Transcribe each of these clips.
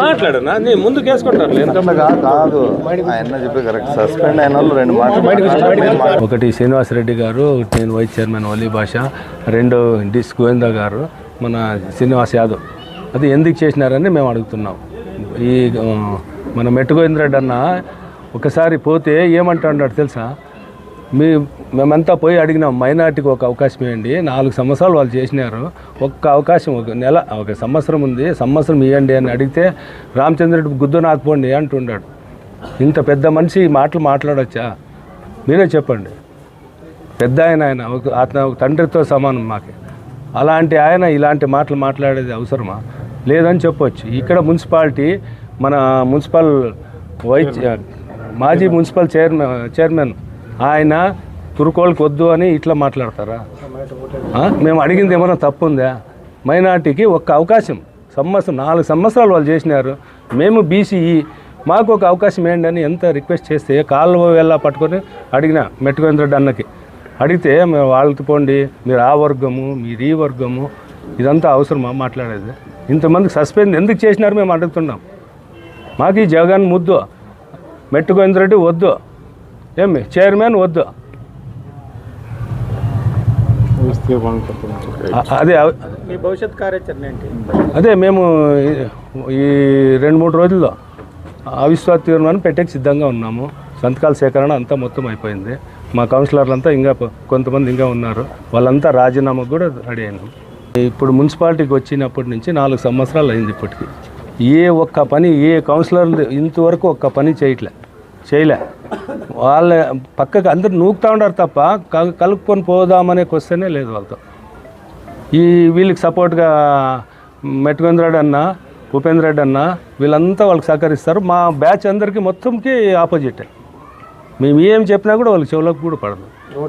మాట్లాడనా. నేను ముందుకు వేసుకుంటాను ఖచ్చితంగా కాదు ఆయన చెప్పి కరెక్ట్ సస్పెండ్ అయిన వాళ్ళు రెండు మాటలు ఒకటి శ్రీనివాసరెడ్డి గారు ఒకటి నేను వైస్ చైర్మన్ వలీ భాష. రెండు డిస్ గోవింద గారు మన శ్రీనివాస్ యాదవ్. అది ఎందుకు చేసినారని మేము అడుగుతున్నాం. ఈ మన మెట్టు గోవిందరెడ్డి అన్న ఒకసారి పోతే ఏమంటాడు తెలుసా? మీ మేమంతా పోయి అడిగినాం మైనార్టీకి ఒక అవకాశం ఇవ్వండి. నాలుగు సంవత్సరాలు వాళ్ళు చేసినారు. ఒక్క అవకాశం ఒక నెల ఒక సంవత్సరం ఉంది. సంవత్సరం ఇవ్వండి అని అడిగితే రామచంద్రుడి గుద్దు నాకుపోండి అంటున్నాడు ఇంత పెద్ద మనిషి ఈ మాటలు మాట్లాడొచ్చా? మీరే చెప్పండి. పెద్ద ఆయన ఆయన ఒక అతను ఒక తండ్రితో సమానం మాకు. అలాంటి ఆయన ఇలాంటి మాటలు మాట్లాడేది అవసరమా? లేదని చెప్పొచ్చు. ఇక్కడ మున్సిపాలిటీ మన మున్సిపల్ వైస్ మాజీ మున్సిపల్ చైర్మన్ చైర్మన్ ఆయన తురుకోళ్ళకి వద్దు అని ఇట్లా మాట్లాడతారా? మేము అడిగింది ఏమైనా తప్పు ఉందా మైనార్టీకి ఒక్క అవకాశం. సంవత్సరం నాలుగు సంవత్సరాలు వాళ్ళు చేసినారు. మేము బీసీఈ మాకు ఒక అవకాశం ఏంటి అని ఎంత రిక్వెస్ట్ చేస్తే కాళ్ళు వెళ్ళా పట్టుకొని అడిగిన మెట్టుకోంద్రెడ్డి అన్నకి. అడిగితే మేము వాళ్ళతో పోండి మీరు ఆ వర్గము మీరు ఈ వర్గము ఇదంతా అవసరమా మాట్లాడేది? ఇంతమందికి సస్పెండ్ ఎందుకు చేసినారు మేము అడుగుతున్నాం. మాకు ఈ జగన్ ముద్దు. మెట్టుకోంద్రెడ్డి వద్దు. ఏమి చైర్మన్ వద్దు. అదే మీ భవిష్యత్ కార్యాచరణ ఏంటి? అదే మేము ఈ- రెండు మూడు రోజుల్లో అవిశ్వాస తీర్మానం పెట్టేకి సిద్ధంగా ఉన్నాము. సంతకాల సేకరణ అంతా మొత్తం అయిపోయింది. మా కౌన్సిలర్లంతా ఇంకా కొంతమంది ఇంకా ఉన్నారు. వాళ్ళంతా రాజీనామాకు కూడా రెడీ అయినాం. ఇప్పుడు మున్సిపాలిటీకి వచ్చినప్పటి నుంచి నాలుగు సంవత్సరాలు అయింది ఇప్పటికి. ఏ ఒక్క పని ఏ కౌన్సిలర్ ఇంతవరకు ఒక్క పని చేయట్లే. చేయలే. వాళ్ళ పక్కకు అందరు నూకుతూ ఉన్నారు తప్ప క- కలుపుకొని పోదామనే క్వశ్చనే లేదు వాళ్ళతో. ఈ వీళ్ళకి సపోర్ట్గా మెట్టుకుంద్రాడు అన్న ఉపేంద్ర రెడ్డి అన్న వీళ్ళంతా వాళ్ళకి సహకరిస్తారు. మా బ్యాచ్ అందరికీ మొత్తంకి ఆపోజిట్. మేము ఏం చెప్పినా కూడా వాళ్ళకి చెవులకు కూడా పడదు.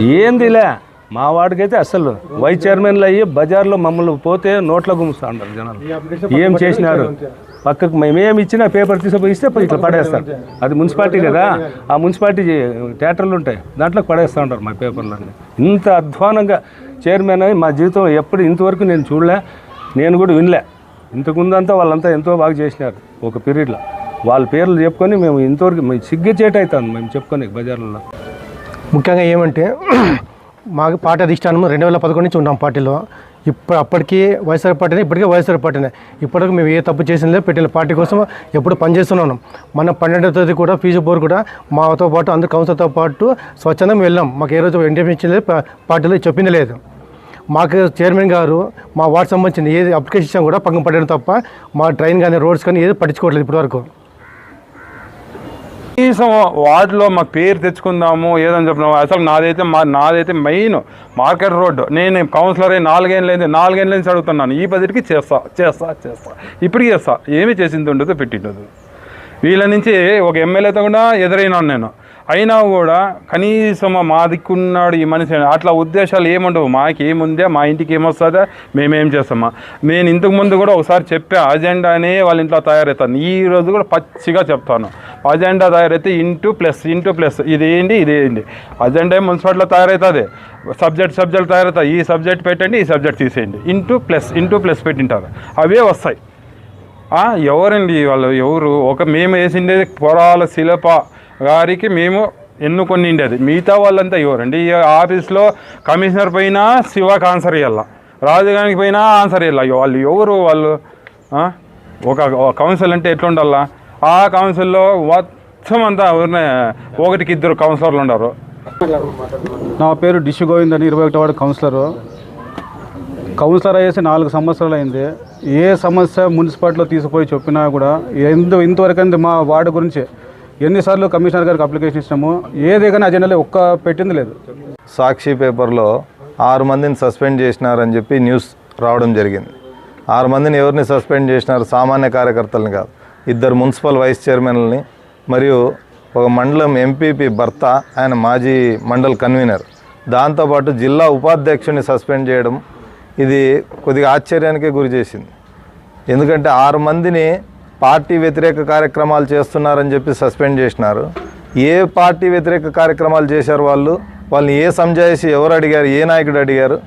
ఏందిలే? మా వాడికైతే అసలు వైస్ చైర్మన్లు అయ్యి బజార్లో మమ్మల్ని పోతే నోట్లో గుమ్ముస్తా ఉంటారు జనాలు. ఏం చేసినారు? పక్కకు మేమేం ఇచ్చినా పేపర్ తీసుకుపోయి ఇస్తే పోయి ఇట్లా పడేస్తారు. అది మున్సిపాలిటీ కదా ఆ మున్సిపాలిటీ థియేటర్లు ఉంటాయి. దాంట్లో పడేస్తూ ఉంటారు మా పేపర్లన్నీ. ఇంత అధ్వానంగా చైర్మన్ అయి మా జీవితం ఎప్పుడు ఇంతవరకు నేను చూడలే నేను కూడా వినలే. ఇంతకుముందంతా వాళ్ళంతా ఎంతో బాగా చేసినారు ఒక పీరియడ్లో. వాళ్ళ పేర్లు చెప్పుకొని మేము ఇంతవరకు మేము సిగ్గుచేట అవుతాను మేము చెప్పుకొని బజార్లలో. ముఖ్యంగా ఏమంటే మాకు పార్టీ అధిష్టానం రెండు వేల పదకొండు నుంచి ఉన్నాం పార్టీలో. ఇప్పుడు అప్పటికి వైఎస్ఆర్ పార్టీనే ఇప్పటికే వైఎస్ఆర్ పార్టీనే. ఇప్పటికి మేము ఏ తప్పు చేసిందే పెట్టిన పార్టీ కోసం ఎప్పుడు పనిచేస్తున్నాం మన పన్నెండవ తేదీ కూడా ఫీజు బోర్ కూడా మాతో పాటు అందరు కౌన్సిల్తో పాటు స్వచ్ఛందం వెళ్ళాం. మాకు ఏ రోజు ఇంటర్వ్యూ లేదు పార్టీలో చెప్పింది లేదు. మాకు చైర్మన్ గారు మా వార్డు సంబంధించిన ఏది అప్లికేషన్ కూడా పక్కన పడడం తప్ప మా ట్రైన్ కానీ రోడ్స్ కానీ ఏది పట్టించుకోవట్లేదు ఇప్పటివరకు. కనీసం వార్డులో మా పేరు తెచ్చుకుందాము ఏదని చెప్పినాము అసలు నాదైతే మా నాదైతే మెయిన్ మార్కెట్ రోడ్డు. నేను కౌన్సిలర్ అయ్యి నాలుగేళ్ళైంది లేదు నాలుగేళ్ళ నుంచి అడుగుతున్నాను. ఈ పదిటికి చేస్తా చేస్తా చేస్తా. ఇప్పటికి చేస్తా. ఏమి చేసింది ఉండదు పెట్టిండదు. వీళ్ళ నుంచి ఒక ఎమ్మెల్యేతో కూడా ఎదురైనాను నేను. అయినా కూడా కనీసం మా దిక్కున్నాడు ఈ మనిషి. అట్లా ఉద్దేశాలు ఏముండవు. మాకేముందే మా ఇంటికి ఏమొస్తుందా మేమేం చేస్తామా? నేను ఇంతకు ముందు కూడా ఒకసారి చెప్పా అజెండానే వాళ్ళ ఇంట్లో తయారవుతాను ఈ రోజు కూడా పచ్చిగా చెప్తాను. అజెండా తయారైతే ఇంటూ ప్లస్ ఇంటూ ప్లస్. ఇది ఏంటి? ఇది ఏంటి? అజెండా మున్సిపాలిటీలో తయారవుతుంది సబ్జెక్ట్ సబ్జెక్ట్ తయారవుతాయి ఈ సబ్జెక్ట్ పెట్టండి ఈ సబ్జెక్ట్ తీసేయండి. ఇంటూ ప్లస్ ఇంటూ ప్లస్ పెట్టింటారు. అవే వస్తాయి. ఎవరండి వాళ్ళు? ఎవరు? ఒక మేము వేసిండేది పొరాల శిల్ప గారికి మేము ఎన్నుకొని ఉండేది మిగతా వాళ్ళంతా ఎవరండి? ఈ ఆఫీస్లో కమిషనర్ పైన శివకి ఆన్సర్ ఇవ్వాల రాజధానికి పైన ఆన్సర్ ఇవ్వాలి వాళ్ళు ఎవరు వాళ్ళు? ఒక ఒక కౌన్సిల్ అంటే ఎట్లుండాలా? ఆ కౌన్సిల్లో మొత్తం అంతా ఎవరినే ఒకటికి ఇద్దరు కౌన్సిలర్లు ఉన్నారు. నా పేరు డిష్ గోవింద్ అని ఇరవై ఒకటో వార్డు కౌన్సిలరు. కౌన్సిలర్ అయ్యేసి నాలుగు సంవత్సరాలు అయింది. ఏ సమస్య మున్సిపాలిటీలో తీసుకుపోయి చెప్పినా కూడా ఎందు ఇంతవరకు అంది మా వార్డు గురించి ఎన్నిసార్లు కమిషనర్ గారికి అప్లికేషన్ ఇచ్చినాము. ఏది కానీ అజెండాలో ఒక్క పెట్టింది లేదు. సాక్షి పేపర్లో ఆరు మందిని సస్పెండ్ చేసినారని చెప్పి న్యూస్ రావడం జరిగింది. ఆరు మందిని ఎవరిని సస్పెండ్ చేసినారు? సామాన్య కార్యకర్తలని కాదు. ఇద్దరు మున్సిపల్ వైస్ చైర్మన్లని మరియు ఒక మండలం ఎంపీపీ భర్త ఆయన మాజీ మండల్ కన్వీనర్. దాంతోపాటు జిల్లా ఉపాధ్యక్షుని సస్పెండ్ చేయడం ఇది కొద్దిగా ఆశ్చర్యానికే గురి చేసింది. ఎందుకంటే ఆరు మందిని పార్టీ వ్యతిరేక కార్యక్రమాలు చేస్తున్నారని చెప్పి సస్పెండ్ చేసినారు. ఏ పార్టీ వ్యతిరేక కార్యక్రమాలు చేశారు వాళ్ళు? వాళ్ళని ఏ సంజాయిషి ఎవరు అడిగారు? ఏ నాయకుడు అడిగారు?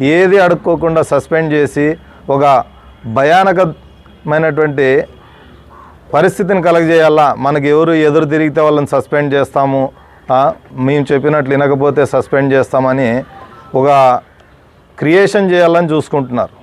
ఏది అడుక్కోకుండా సస్పెండ్ చేసి ఒక భయానకమైనటువంటి పరిస్థితిని కలగజేయాలా? మనకి ఎవరు ఎదురు తిరిగితే వాళ్ళని సస్పెండ్ చేస్తాము? మేము చెప్పినట్లు వినకపోతే సస్పెండ్ చేస్తామని ఒక క్రియేషన్ చేయాలని చూసుకుంటున్నారు.